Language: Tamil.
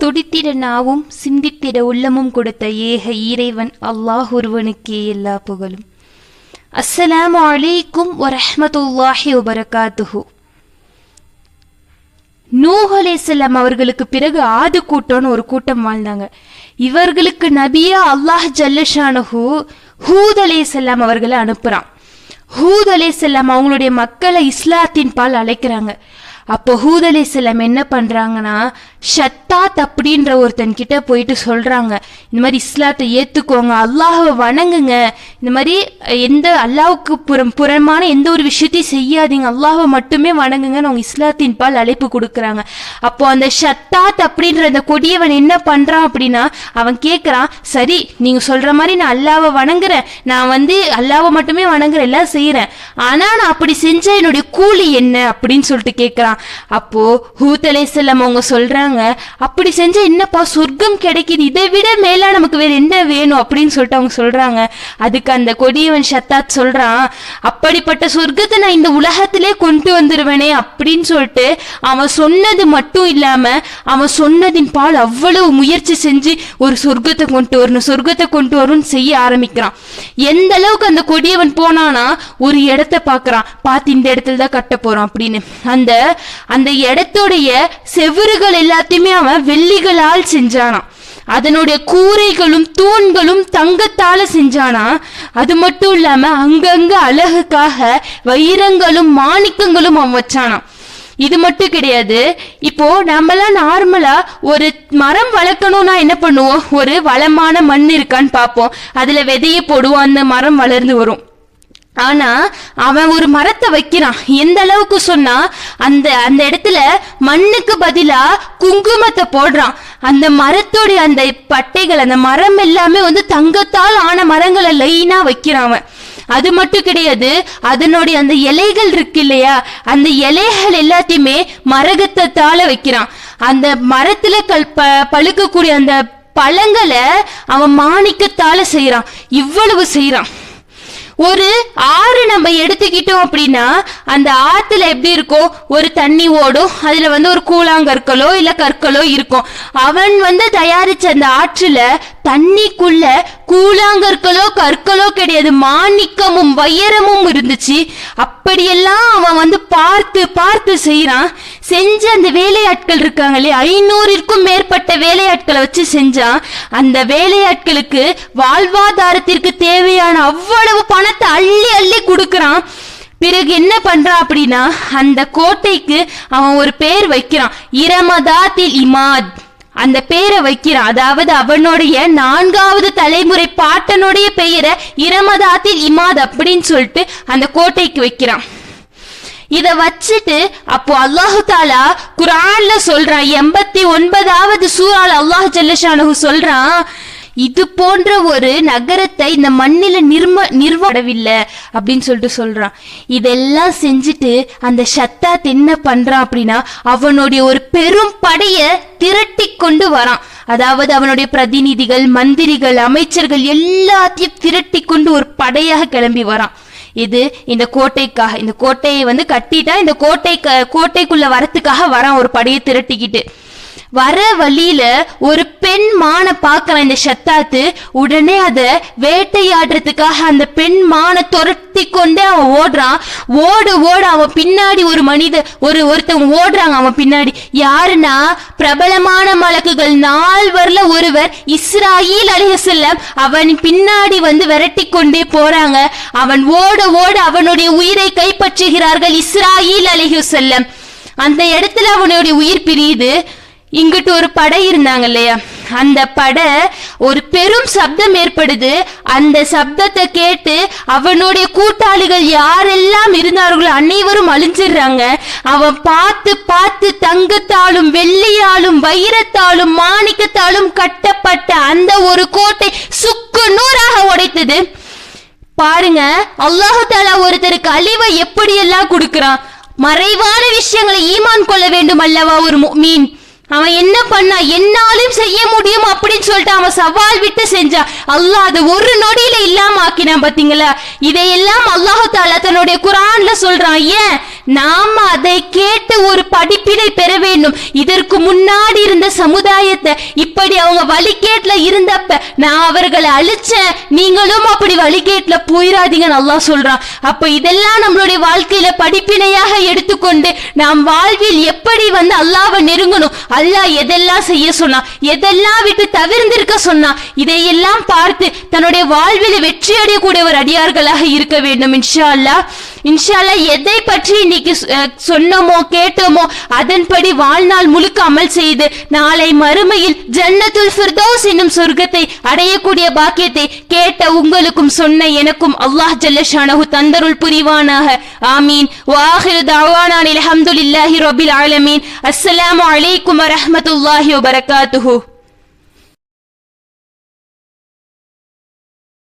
துடித்திட நாவும் சிந்தித்திட உள்ளமும் கொடுத்த ஏக இறைவன் அல்லாஹ் ஒருவனுக்கே எல்லா புகழும். அஸ்ஸலாம் அலைக்கும் வரஹ்மத்துல்லாஹி வபரகாத்துஹு. நூஹ் அவர்களுக்கு பிறகு ஆது கூட்டம்னு ஒரு கூட்டம் வாழ்ந்தாங்க. இவர்களுக்கு நபியா அல்லாஹ் ஜல்லஷானஹு ஹூத் அலைஹிஸ்ஸலாம் அவர்களை அனுப்புறான். ஹூத் அலைஹிஸ்ஸலாம் அவங்களுடைய மக்களை இஸ்லாத்தின் பால் அழைக்கிறாங்க. அப்போ ஹூதலை செல்லம் என்ன பண்றாங்கன்னா ஷத்தாத் அப்படின்ற ஒருத்தன் கிட்ட போயிட்டு சொல்றாங்க. இந்த மாதிரி இஸ்லாத்தை ஏத்துக்கோங்க அல்லாஹ்வை வணங்குங்க. இந்த மாதிரி எந்த அல்லாஹுக்கு புறம் புறமான எந்த ஒரு விஷயத்தையும் செய்யாதீங்க. அல்லாஹை மட்டுமே வணங்குங்கன்னு அவங்க இஸ்லாத்தின் பால் அழைப்பு கொடுக்குறாங்க. அப்போ அந்த ஷத்தாத் அப்படின்ற அந்த கொடியவன் என்ன பண்றான் அப்படின்னா அவன் கேட்குறான் சரி நீங்க சொல்ற மாதிரி நான் அல்லாவை வணங்குறேன். நான் வந்து அல்லாவை மட்டுமே வணங்குறேன் எல்லாம் செய்யறேன் ஆனா நான் அப்படி செஞ்ச என்னுடைய கூலி என்ன அப்படின்னு சொல்லிட்டு கேட்குறான் அப்போ ஹூத்தலே செல்லம் அவங்க சொல்றாங்க அப்படி செஞ்சா என்னப்பா சொர்க்கம் கிடைக்குது? இதை விட மேலா நமக்கு வேற என்ன வேணும்? அப்படின்னு சொல்லிட்டு அவங்க சொல்றாங்க. அதுக்கு அந்த கொடியவன் ஷத்தாத் சொல்றான் அப்படிப்பட்ட சொர்க்கத்தை நான் இந்த உலகத்திலே கொண்டு வந்துருவேனே அப்படின்னு சொல்லிட்டு அவன் சொன்னது மட்டும் இல்லாம அவன் சொன்னதின் பால் அவ்வளவு முயற்சி செஞ்சு ஒரு சொர்க்கத்தை கொண்டு வரணும் சொர்க்கத்தை கொண்டு வரணும்னு செய்ய ஆரம்பிக்கிறான். எந்த அளவுக்கு அந்த கொடியவன் போனானா ஒரு இடத்த பாக்குறான் பார்த்து இந்த இடத்துல தான் கட்ட போறான் அப்படின்னு. அந்த அந்த இடத்துடைய செவுறுகள் எல்லாத்தையுமே அவன் வெள்ளிகளால் செஞ்சானாம். அதனுடைய கூரைகளும் தூண்களும் தங்கத்தால செஞ்சானா அது மட்டும் இல்லாம அங்கங்க அழகுக்காக வைரங்களும் மாணிக்கங்களும் அவன் வச்சானாம். இது மட்டும் கிடையாது. இப்போ நம்மளாம் நார்மலா ஒரு மரம் வளர்க்கணும்னா என்ன பண்ணுவோம்? ஒரு வளமான மண் இருக்கான்னு பார்ப்போம். அதுல விதையை போடுவோம். அந்த மரம் வளர்ந்து வரும். ஆனா அவன் ஒரு மரத்தை வைக்கிறான். எந்த அளவுக்கு சொன்னா அந்த அந்த இடத்துல மண்ணுக்கு பதிலா குங்குமத்தை போடுறான். அந்த மரத்தோடைய அந்த பட்டைகள் அந்த மரம் எல்லாமே வந்து தங்கத்தால் ஆன மரங்களை லைனா வைக்கிறான் அவன். அது மட்டும் கிடையாது அதனுடைய அந்த இலைகள் இருக்கு இல்லையா அந்த இலைகள் எல்லாத்தையுமே மரகத்தத்தால வைக்கிறான். அந்த மரத்துல கல் ப பழுக்கக்கூடிய அந்த பழங்களை அவன் மாணிக்கத்தால செய்யறான் இவ்வளவு செய்யறான் ஒரு ஆறு நம்ம எடுத்துக்கிட்டோம் அப்படின்னா அந்த ஆத்துல எப்படி இருக்கும்? ஒரு தண்ணி ஓடும். அதுல வந்து ஒரு கூழாங்கற்களோ இல்ல கற்களோ இருக்கும். அவன் வந்து தயாரிச்ச அந்த ஆற்றுல தண்ணிக்குள்ள கூழாங்கற்களோ கற்களோ கிடையாது. மாணிக்கமும் வையரமும் இருந்துச்சு. அப்படியெல்லாம் அவன் வந்து பார்த்து பார்த்து செய்யறான் செஞ்ச அந்த வேலையாட்கள் இல்லையா ஐநூறிற்கும் மேற்பட்ட வேலையாட்களை வச்சு செஞ்சா அந்த வேலையாட்களுக்கு வாழ்வாதாரத்திற்கு தேவையான அவ்வளவு பணத்தை அள்ளி அள்ளி கொடுக்கறான். பிறகு என்ன பண்றான் அப்படின்னா அந்த கோட்டைக்கு அவன் ஒரு பேர் வைக்கிறான். இரமதாத்தில் இமாத். அந்த பேரை வைக்கிறான். அதாவது அவனுடைய நான்காவது தலைமுறை பாட்டனுடைய பெயரை இரமதாத்தில் இமாத் அப்படின்னு சொல்லிட்டு அந்த கோட்டைக்கு வைக்கிறான். இத வச்சுட்டு அப்போ அல்லாஹு தாலா குரான்ல சொல்றான் எண்பத்தி ஒன்பதாவது சூறால் அல்லாஹ் ஜல்லஷானு சொல்றான் இது போன்ற ஒரு நகரத்தை இந்த மண்ணில நிர்ம நிர்வாடவில்லை அப்படின்னு சொல்லிட்டு சொல்றான் இதெல்லாம் செஞ்சுட்டு அந்த சத்தாத் என்ன பண்றான் அப்படின்னா அவனுடைய ஒரு பெரும் படைய திரட்டி கொண்டு வரான். அதாவது அவனுடைய பிரதிநிதிகள் மந்திரிகள் அமைச்சர்கள் எல்லாத்தையும் திரட்டி கொண்டு ஒரு படையாக கிளம்பி வரான். இது இந்த கோட்டைக்காக இந்த கோட்டையை வந்து கட்டிட்டா இந்த கோட்டை கோட்டைக்குள்ள வரத்துக்காக வரான் ஒரு படையை திரட்டிக்கிட்டு. வர வழியில ஒரு பெண் மானை பார்க்கறான் இந்த சத்தாத்து. உடனே அத வேட்டையாடுறதுக்காக அந்த பெண் மானை துரத்தி கொண்டே அவன் ஓடுறான். ஓட ஓட அவன் பின்னாடி ஒரு மனித ஒரு ஒருத்தவங்க ஓடுறாங்க அவன் பின்னாடி. யாருன்னா பிரபலமான மலக்குகள். நால்வர்ல ஒருவர் இஸ்ராயில் அலிஹசல்லம் அவன் பின்னாடி வந்து விரட்டி கொண்டே போறாங்க. அவன் ஓட ஓட அவனுடைய உயிரை கைப்பற்றுகிறார்கள் இஸ்ராயில் அலிஹசல்லம் அந்த இடத்துல அவனுடைய உயிர் பிரியுது. இங்கிட்டு ஒரு படை இருந்தாங்க இல்லையா அந்த படை ஒரு பெரும் சப்தம் ஏற்படுது. அந்த சப்தத்தை கேட்டு அவனுடைய கூட்டாளிகள் யாரெல்லாம் இருந்தார்களோ அனைவரும் அழிஞ்சிடுறாங்க. அவன் பார்த்து பார்த்து தங்கத்தாலும் வெள்ளியாலும் வைரத்தாலும் மாணிக்கத்தாலும் கட்டப்பட்ட அந்த ஒரு கோட்டை சுக்கு நூறாக உடைத்தது. பாருங்க அல்லாஹு தாலா ஒருத்தருக்கு அழிவை எப்படியெல்லாம் கொடுக்கறான்? மறைவான விஷயங்களை ஈமான் கொள்ள வேண்டும் அல்லவா ஒரு மீன் அவன் என்ன பண்ணா என்னாலும் செய்ய முடியும் அப்படின்னு சொல்லிட்டு அவன் சவால் விட்டு செஞ்சான் அல்லாஹ் அது ஒரு நொடியில இல்லாம ஆக்கினான் பாத்தீங்களா? இதையெல்லாம் அல்லாஹு தாலா தன்னுடைய குரான்ல சொல்றான். ஏன்? நாம் அதை கேட்டு ஒரு படிப்பினை பெற வேண்டும். இதற்கு முன்னாடி இருந்த சமுதாயத்தை இப்படி அவங்க வழிகேட்ல இருந்தப்ப நான் அவர்களை அழிச்சேன். நீங்களும் அப்படி வழிகேட்ல போயிடாதீங்கன்னு நல்லா சொல்றான். அப்ப இதெல்லாம் நம்மளுடைய வாழ்க்கையில படிப்பினையாக எடுத்துக்கொண்டு நாம் வாழ்வில் எப்படி வந்து அல்லாவை நெருங்கணும்? அல்லாஹ் எதெல்லாம் செய்ய சொன்னான்? எதெல்லாம் விட்டு தவிர்ந்து சொன்னா இதையெல்லாம் பார்த்து தன்னுடைய வாழ்வில் வெற்றி அடையக்கூடியவர் அடியார்களாக இருக்க வேண்டும். இன்ஷா அல்லாஹ் இன்ஷா அல்லாஹ் எதை பற்றி இன்னைக்கு சொன்னோமோ கேட்டோமோ அதன்படி வாழ்நாள் முழுக்க அமல் செய்து நாளை மறுமையில் ஜன்னத்துல் ஃபிர்தோஸ் என்னும் சொர்க்கத்தை அடையக்கூடிய பாக்கியத்தை கேட்ட உங்களுக்கும் சொன்ன எனக்கும் அல்லாஹ் ஜல்லஷானஹு தந்தருள் புரிவானாக. ஆமீன். வாஹிரு தாவானான் அலமதுல்லாஹி ரபில் ஆலமீன். அஸ்ஸலாமு அலைக்கும் வரஹமத்துல்லாஹி வபரகாத்துஹு.